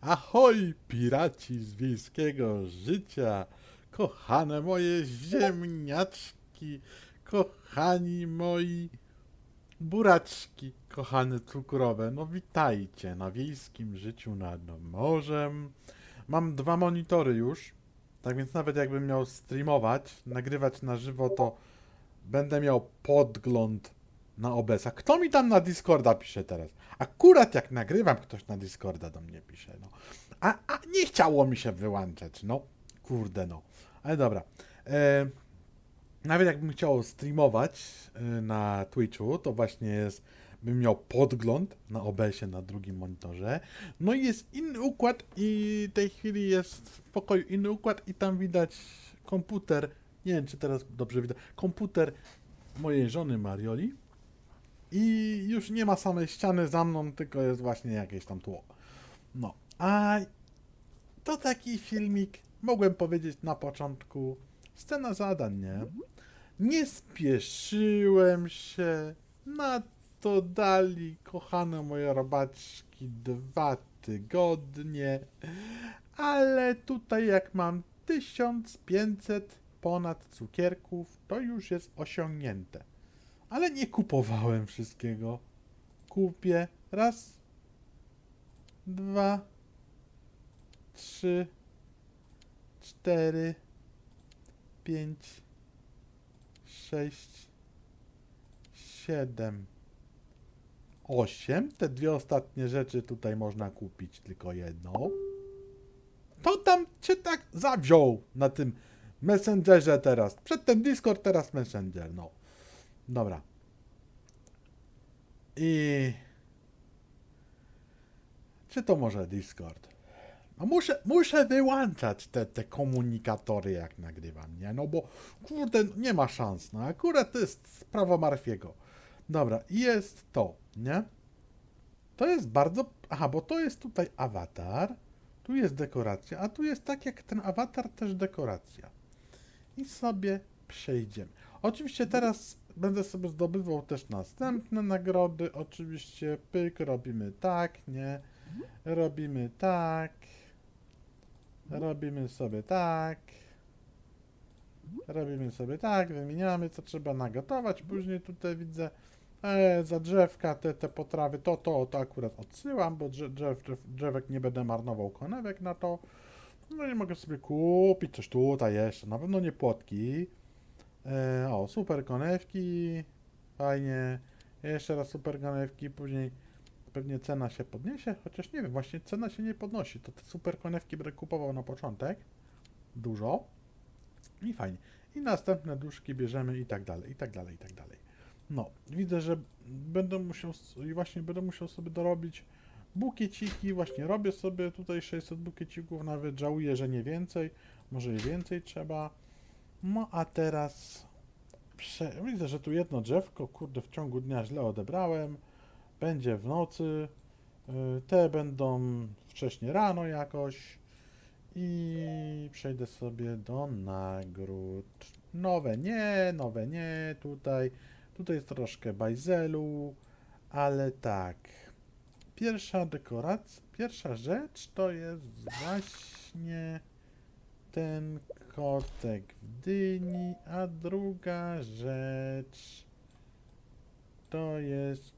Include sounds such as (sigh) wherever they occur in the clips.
Ahoj, piraci z wiejskiego życia, kochane moje ziemniaczki, kochani moi buraczki, kochane cukrowe, no witajcie na wiejskim życiu nad morzem. Mam dwa monitory już, tak więc nawet jakbym miał streamować, nagrywać na żywo, to będę miał podgląd na OBS-a. Kto mi tam na Discorda pisze teraz? Akurat jak nagrywam, ktoś na Discorda do mnie pisze, no. A, a nie chciało mi się wyłączać, no. Kurde, no. Ale dobra. E, nawet jakbym chciał streamować e, na Twitchu, to właśnie jest, bym miał podgląd na OBS-ie na drugim monitorze. No i jest inny układ i w tej chwili jest w pokoju inny układ i tam widać komputer, nie wiem czy teraz dobrze widać, komputer mojej żony Marioli i już nie ma samej ściany za mną, tylko jest właśnie jakieś tam tło. No, a to taki filmik, mogłem powiedzieć na początku, scena zadań, nie? Nie spieszyłem się, na to dali, kochane moje robaczki, dwa tygodnie, ale tutaj jak mam 1500 ponad cukierków, to już jest osiągnięte. Ale nie kupowałem wszystkiego. Kupię raz, dwa, trzy, cztery, pięć, sześć, siedem, osiem. Te dwie ostatnie rzeczy tutaj można kupić tylko jedną. To tam cię tak zawziął na tym Messengerze teraz. Przedtem Discord, teraz Messenger, no. Dobra. I... Czy to może Discord? No muszę, muszę wyłączać te, te komunikatory jak nagrywam, nie? No bo kurde, nie ma szans, no akurat to jest sprawa Marfiego. Dobra, jest to, nie? To jest bardzo... Aha, bo to jest tutaj awatar, tu jest dekoracja, a tu jest tak jak ten awatar też dekoracja. I sobie przejdziemy. Oczywiście teraz będę sobie zdobywał też następne nagrody. Oczywiście pyk, robimy tak, nie? Robimy tak. Robimy sobie tak. Robimy sobie tak, wymieniamy co trzeba nagotować. Później tutaj widzę e, za drzewka te, te potrawy, to, to, to akurat odsyłam, bo drzew, drzew, drzew, drzewek nie będę marnował konewek na to. No i mogę sobie kupić coś tutaj jeszcze, na pewno nie płotki. E, o, super konewki, fajnie. Jeszcze raz super konewki, później pewnie cena się podniesie, chociaż nie wiem, właśnie cena się nie podnosi. To te super konewki będę kupował na początek, dużo i fajnie. I następne duszki bierzemy i tak dalej, i tak dalej, i tak dalej. No, widzę, że będę musiał, i właśnie będę musiał sobie dorobić bukieciki, właśnie robię sobie tutaj 600 bukiecików, nawet żałuję, że nie więcej, może i więcej trzeba. No a teraz prze... widzę, że tu jedno drzewko, kurde, w ciągu dnia źle odebrałem. Będzie w nocy. y, Te będą wcześnie rano jakoś. I przejdę sobie do nagród. Nowe nie, nowe nie, tutaj. Tutaj jest troszkę bajzelu, ale tak. Pierwsza dekoracja, pierwsza rzecz to jest właśnie ten kotek w dyni, a druga rzecz to jest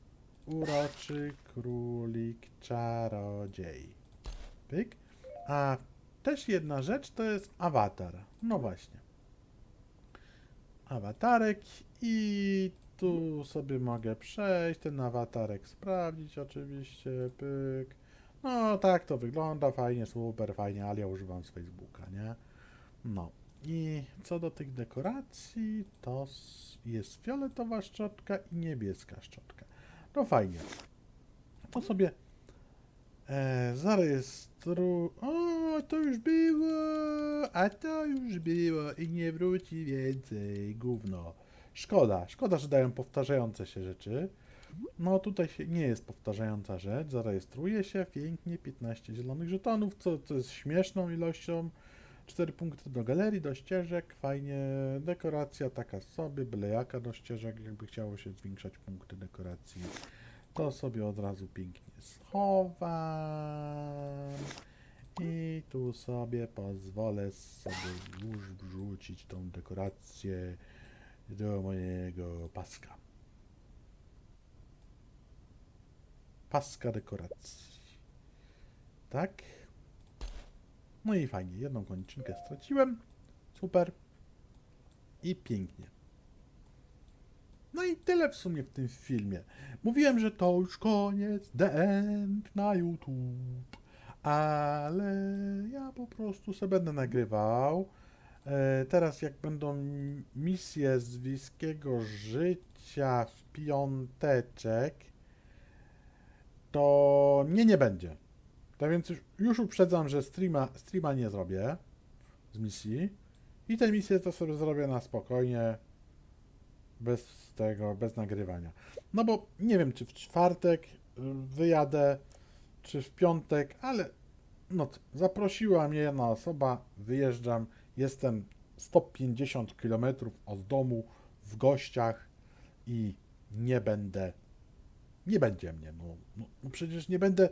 uroczy królik czarodziej. Pyk. A też jedna rzecz to jest awatar. No właśnie. Awatarek i tu sobie mogę przejść, ten awatarek sprawdzić oczywiście, pyk. No tak to wygląda, fajnie, super, fajnie, ale ja używam z Facebooka, nie? No i co do tych dekoracji, to jest fioletowa szczotka i niebieska szczotka. No fajnie. To sobie e. O, to już było, a to już było i nie wróci więcej, gówno. Szkoda, szkoda, że dają powtarzające się rzeczy. No tutaj się nie jest powtarzająca rzecz, zarejestruje się, pięknie, 15 zielonych żetonów, co, co jest śmieszną ilością. 4 punkty do galerii, do ścieżek, fajnie, dekoracja taka sobie, byle jaka do ścieżek, jakby chciało się zwiększać punkty dekoracji, to sobie od razu pięknie schowam. tu sobie pozwolę sobie już wrzucić tą dekorację do mojego paska. Paska dekoracji. Tak. No i fajnie, jedną kończynkę straciłem. Super. I pięknie. No i tyle w sumie w tym filmie. Mówiłem, że to już koniec, the end na YouTube. Ale ja po prostu sobie będę nagrywał. E, teraz jak będą misje z wiejskiego życia w piąteczek, to mnie nie będzie. Tak więc już, już uprzedzam, że streama, streama nie zrobię z misji. I te misje to sobie zrobię na spokojnie, bez tego, bez nagrywania. No bo nie wiem, czy w czwartek y, wyjadę, czy w piątek, ale no zaprosiła mnie jedna osoba, wyjeżdżam, jestem 150 km od domu, w gościach i nie będę, nie będzie mnie, no, no, no przecież nie będę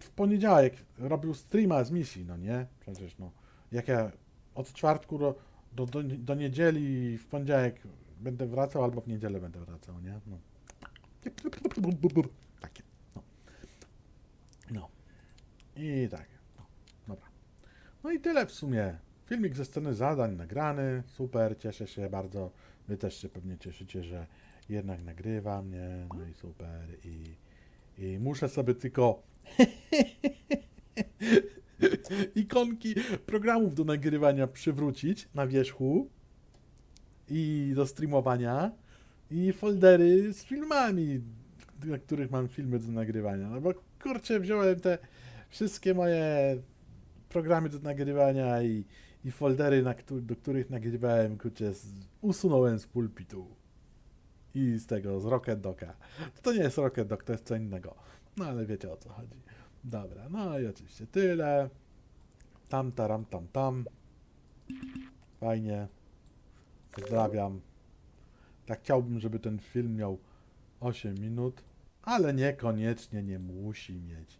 w poniedziałek robił streama z misji, no nie? Przecież no, jak ja od czwartku do, do, do, niedzieli w poniedziałek będę wracał, albo w niedzielę będę wracał, nie? No. Takie, no. No. I tak, no. Dobra. No i tyle w sumie. Filmik ze sceny zadań nagrany, super, cieszę się bardzo. Wy też się pewnie cieszycie, że jednak nagrywam, nie? No i super. I, i muszę sobie tylko (laughs) ikonki programów do nagrywania przywrócić na wierzchu i do streamowania i foldery z filmami, na których mam filmy do nagrywania. No bo kurczę, wziąłem te wszystkie moje programy do nagrywania i, i foldery, na do których nagrywałem, kurczę, usunąłem z pulpitu. I z tego, z Rocket Docka. To nie jest Rocket Dock, to jest co innego. No ale wiecie o co chodzi. Dobra, no i oczywiście tyle. Tam, taram, tam, tam. Fajnie. Pozdrawiam. Tak chciałbym, żeby ten film miał 8 minut, ale niekoniecznie nie musi mieć.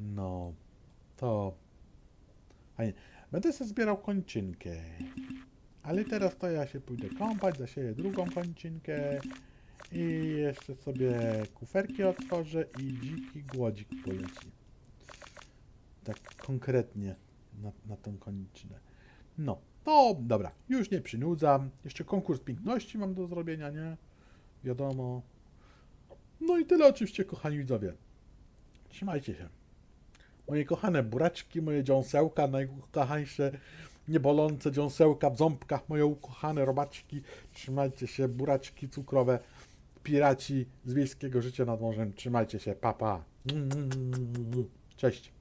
No, to fajnie. Będę sobie zbierał kończynkę. Ale teraz to ja się pójdę kąpać, zasieję drugą kończynkę i jeszcze sobie kuferki otworzę i dziki głodzik poleci. Tak konkretnie na, na tą kończynę. No, to dobra, już nie przynudzam. Jeszcze konkurs piękności mam do zrobienia, nie? Wiadomo. No i tyle oczywiście, kochani widzowie. Trzymajcie się. Moje kochane buraczki, moje dziąsełka, najukochańsze, niebolące dziąsełka w ząbkach, moje ukochane robaczki. Trzymajcie się, buraczki cukrowe, piraci z wiejskiego życia nad morzem. Trzymajcie się, papa. Pa. Cześć.